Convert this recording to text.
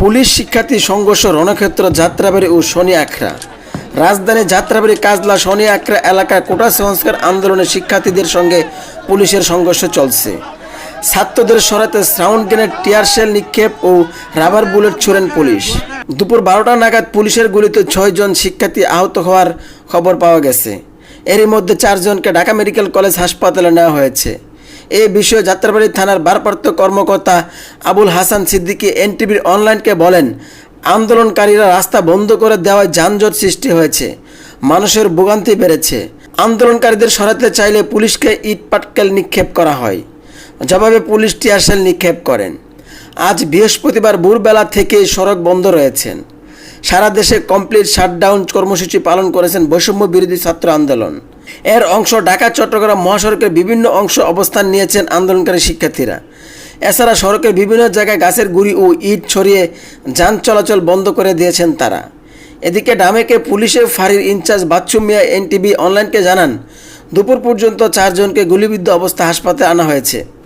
Police শিক্ষার্থী সংঘর্ষ, রণক্ষেত্র, যাত্রাবাড়ি ও শনি আখড়া। রাজধানী যাত্রাবাড়ি, কাজলা, শনি আখড়া এলাকায় কোটা সংস্কার আন্দোলনে শিক্ষার্থীদের সঙ্গে পুলিশের সংঘর্ষ চলছে। ছাত্রদের সরাতে সাউন্ড গ্রেনেড, টিয়ার শেল নিক্ষেপ ও রাবার বুলেট ছোড়েন পুলিশ। দুপুর বারোটা নাগাদ পুলিশের গুলিতে ছয়জন শিক্ষার্থী আহত হওয়ার খবর পাওয়া গেছে। এরই মধ্যে চারজনকে ঢাকা মেডিকেল কলেজ হাসপাতালে নেওয়া হয়েছে। এই বিষয়ে যাত্রাবাড়ি থানার ভারপ্রাপ্ত কর্মকর্তা আবুল হাসান সিদ্দিকী এনটিভির অনলাইনকে বলেন, আন্দোলনকারীরা রাস্তা বন্ধ করে দেওয়ায় যানজট সৃষ্টি হয়েছে, মানুষের ভোগান্তি বেড়েছে। আন্দোলনকারীদের সরাতে চাইলে পুলিশকে ইট পাটকেল নিক্ষেপ করা হয়। জবাবে পুলিশ টিয়ারশেল নিক্ষেপ করেন। আজ বৃহস্পতিবার ভোরবেলা থেকেই সড়ক বন্ধ রয়েছেন সারা দেশে কমপ্লিট শাটডাউন কর্মসূচি পালন করেছেন বৈষম্য বিরোধী ছাত্র আন্দোলন। এর অংশ ঢাকা, চট্টগ্রাম, মহাসড়কের বিভিন্ন অংশ অবস্থান নিয়েছেন আন্দোলনকারী শিক্ষার্থীরা। এছাড়া সড়কের বিভিন্ন জায়গায় গাছের গুড়ি ও ইট ছড়িয়ে যান চলাচল বন্ধ করে দিয়েছেন তারা। এদিকে ডামেকে পুলিশের ফাঁড়ির ইনচার্জ বাচ্চু মিয়া, এনটিভি অনলাইনকে জানান, দুপুর পর্যন্ত চারজনকে গুলিবিদ্ধ অবস্থা হাসপাতালে আনা হয়েছে।